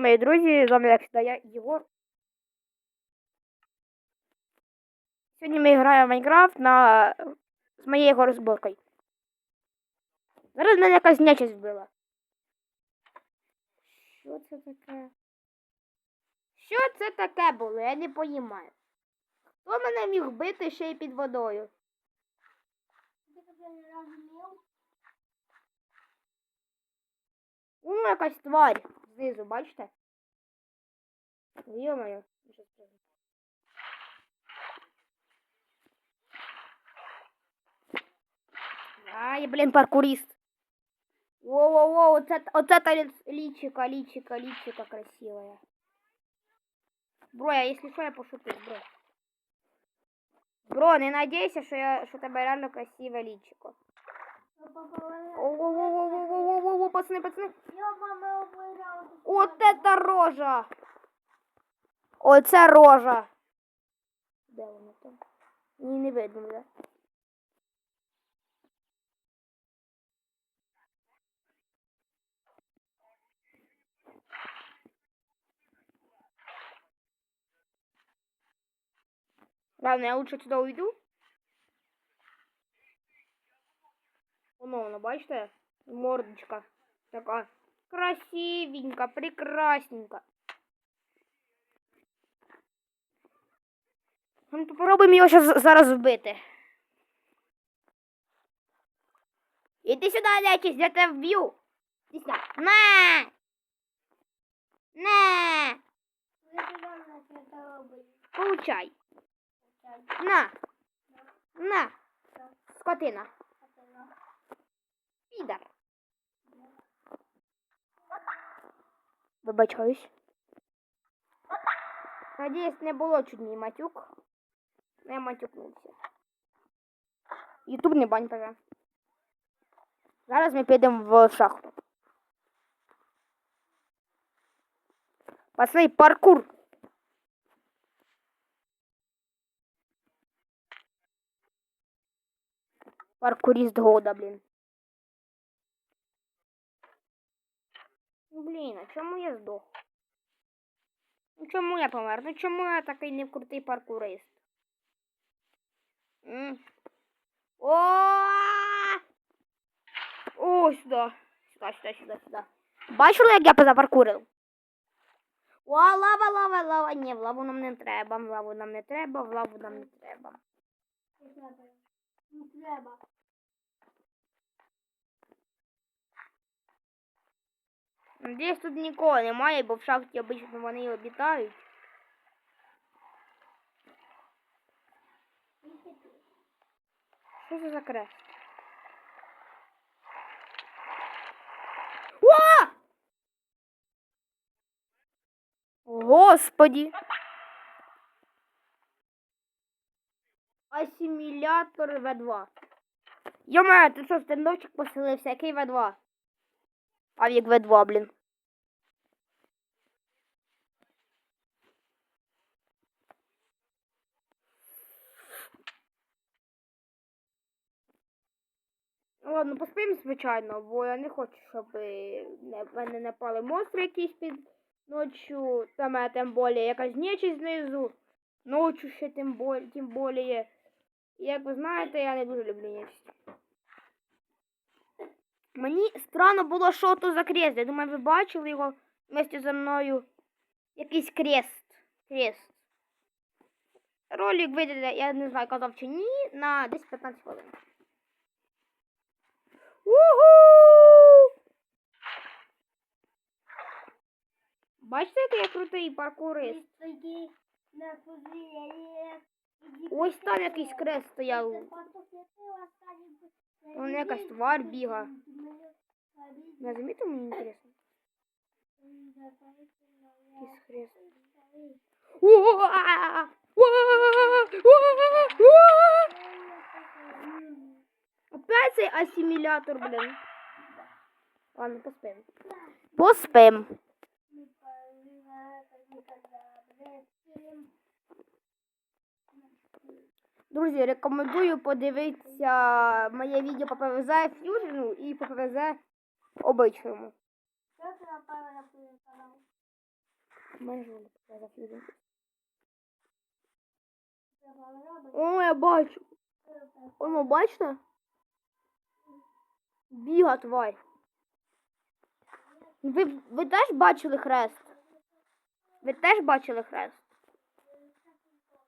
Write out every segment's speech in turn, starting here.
Мої друзі, з вами як завжди я Єгор. Сьогодні ми граємо в Майнкрафт на... з моєю його розборкою. Зараз мене якась нечисть вбила. Що це таке? Що це таке було? Я не розумію. Хто мене міг вбити ще й під водою? Ну, якась тварь знизу, бачите? Йо-моє. що це? Ай, блін, паркурист. Воу-воу-воу, оце, оце та лі- личика, личика, личика красивая. Бро, я, если что, я пошутил, бро. Бро, не надейся, что я, что тебе реально красивое личико. Воу-воу-воу-воу-воу-воу, пацаны, пацаны. Вот это рожа! Оце рожа. Де вона там? Ні, не видно, да? Ладно, я лучше сюди уйду. Воно, бачите? Мордочка. Така красивенька, прекрасненька. Ну, попробуємо його щас, зараз вбити. Іди сюди, нечисть, я тебе вб'ю. Іди сюди. На! На! Получай. На. На. Скотина. Підар. Вибачаюсь. Надіюсь, не було чуть мій матюк. Не матюкнувся. Ютуб не бань пожа. Зараз ми підемо в шахту. Пацани, паркур. Паркурист года, блін. Блін, а чому я здох? Ну чому я помер? Ну чому я такий не крутий паркурист? М. О! О, сюди. Сюди, сюди, сюди, сюди. Бачили, як я позапаркурив? О, лава, лава, лава. Ні, в лаву нам не треба, в лаву нам не треба, в лаву нам не треба. Не треба. Надіюсь, тут нікого немає, бо в шахті обично вони обітають. Що це за крест? О! Господи! Асимілятор В2. Йома, ти що, стендовчик поселився? Який В2? Авік В2, блін. Ну, Ладно, поспимо, звичайно, бо я не хочу, щоб е, не- мене напали монстри якісь під ночю, там, а тим більше якась нечість знизу, ночі ще тим більше, тим більше. Як ви знаєте, я не дуже люблю нечість. Мені странно було, що то за крест. Я думаю, ви бачили його вместе зі мною. Якийсь крест. Крест. Ролик вийде, я не знаю, казав чи ні, на десь 15 хвилин. Уху! Бачите, який я крутий паркурист? Ось там якийсь крест стояв. Вон якась тварь біга. Не замітив мені інтересно? Якийсь хрест. Опять цей асимілятор, блин. Ладно, поспим. Поспим. Друзі, рекомендую подивитися моє відео по ПВЗ Fusion і по ПВЗ обичному. Що ти напевно на твій канал? Вони зафюзили. Треба робити. О, я бачу. Воно, бачите? Біга тварь. Ви, ви теж бачили хрест? Ви теж бачили хрест?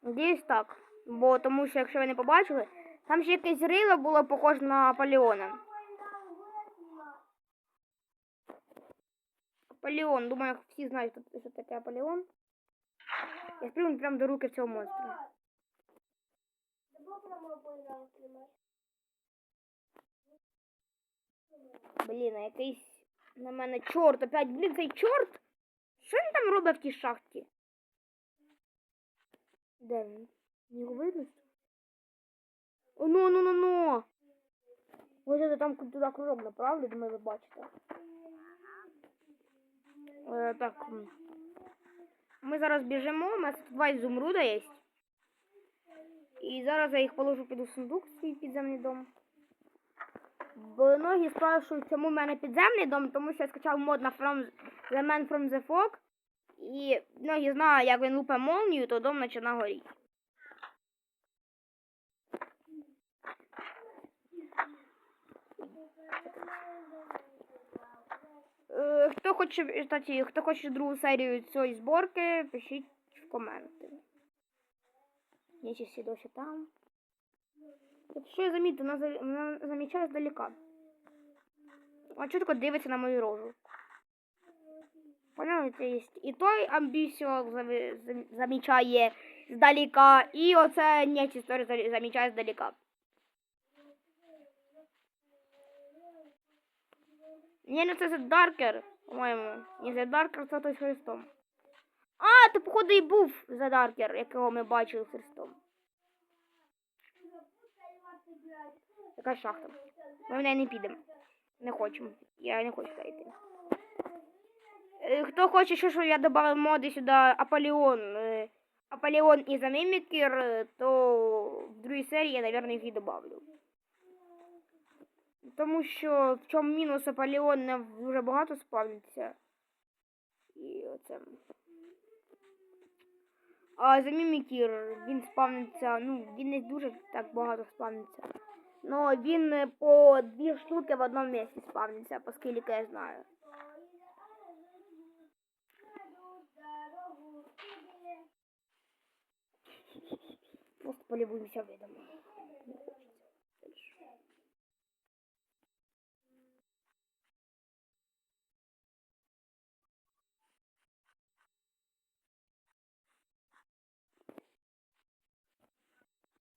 Надіюсь так. Бо тому що якщо ви не побачили, там ще якесь рило було похоже на Аполеона. Аполеон, думаю, всі знають, що таке Аполеон. Я спрямую прямо до руки цього монстра. Блін, а якийсь на мене чорт, опять, блін, цей чорт. Що він там робить в тій шахті? Де він? Його видно? Ну, ну, ну, ну. Ось я там туди кружок направлю, думаю, ви бачите. Е, так. Ми зараз біжимо, у нас тут два ізумруда є. І зараз я їх положу під сундук свій підземний дом. Бо многі спрашують, чому в мене підземний дом, тому що я скачав мод на from, The Man from the Fog. І многі знають, як він лупе молнію, то дом починає горіти. Е, Хто хоче, кстати, хто хоче другу серію цієї зборки, пишіть в коменти. Я ще досі там. Якщо я замітив, вона, замічає здалека. А чітко дивиться на мою рожу. Поняли, це є. І той зам- замічає здалека, і оце нечість замічає здалека. Ні, ну це за Даркер, по-моєму. Ні, за Даркер це той з Христом. А, то походу і був за Даркер, якого ми бачили з Христом. Така шахта. Ми в неї не підемо. Не хочемо. Я не хочу туди йти. Е, Хто хоче, щоб я додав моди сюди Аполеон, е, Аполеон і Замімікер, то в другій серії я, мабуть, їх і добавлю. Тому що в чому мінус Аполеон не дуже багато спавниться. І оце. А Замімікір, він спавниться, ну, він не дуже так багато спавниться. Но він е, по дві штуки в одному місці спавниться, оскільки я знаю. Просто полюбуємося видом.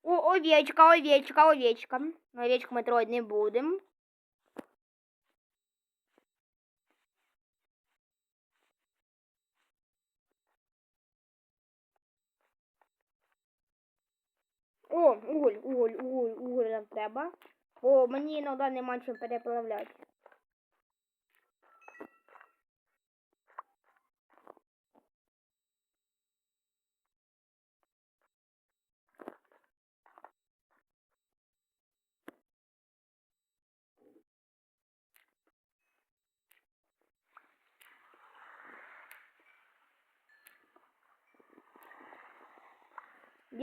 О, овечка, овечка, овечка. Но овечку мы трогать не будем. О, уголь, уголь, уголь, уголь нам треба. Бо мені іноді нема чим переплавляти.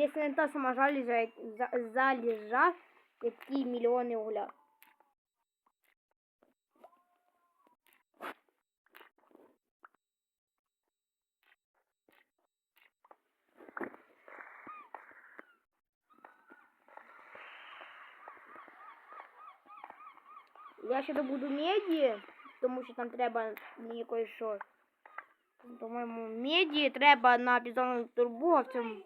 Если не та сама жаліжа, як- за- заліжа, які мільйони угля. Я ще добуду меді, тому що там треба мені кое-що. По-моєму, меді треба на підземну турбу, а в цьому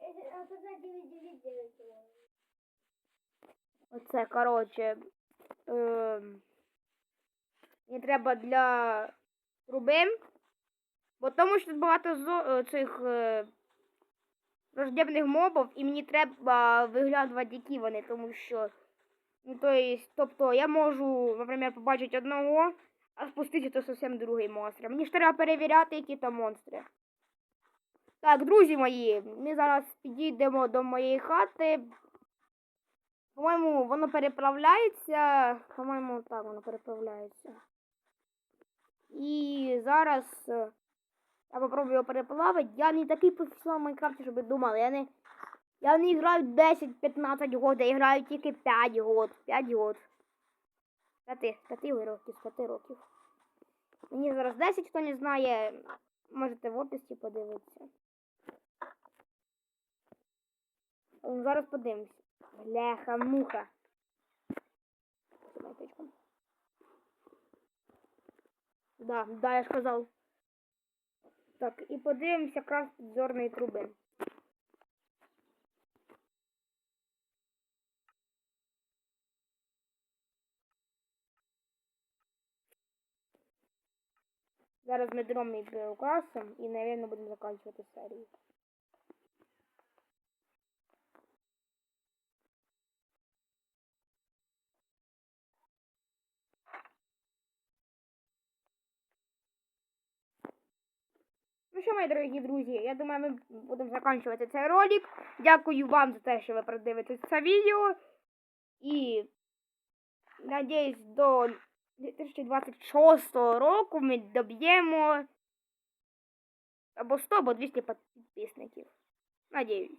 А тут за 999 Оце, коротше. Е, мені треба для труби. Бо тому що тут багато е, цих е, враждебних мобів, і мені треба виглядувати, які вони, тому що. Ну, то есть, тобто я можу, наприклад, побачити одного, а спустити то зовсім другий монстр. Мені ж треба перевіряти, які там монстри. Так, друзі мої, ми зараз підійдемо до моєї хати. По-моєму, воно переправляється. По-моєму, так, воно переправляється. І зараз. е, Я попробую його переплавити. Я не такий професіонал в Майнкрафті, щоб ви думали. Я не, я не граю 10-15 років, я граю тільки 5 років. 5 років. 5, 5 років, з 5 років. Мені зараз 10, хто не знає, можете в описі подивитися. Зараз подивимось. Бляха, муха. Да, да, я ж казав. Так, і подивимося якраз підзорної труби. Зараз ми дром і украсимо і, мабуть, будемо закінчувати серію. Що, мої дорогі друзі, я думаю, ми будемо закінчувати цей ролик. Дякую вам за те, що ви продивитесь це відео. І надіюсь, до 2026 року ми доб'ємо або 100, або 200 підписників. Надіюсь.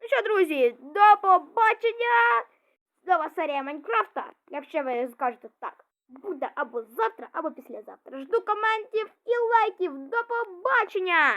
Ну що, друзі, до побачення! Нова серія Майнкрафта. Якщо ви скажете так, буде або завтра, або післязавтра. Жду коментів і лайків. До побачення!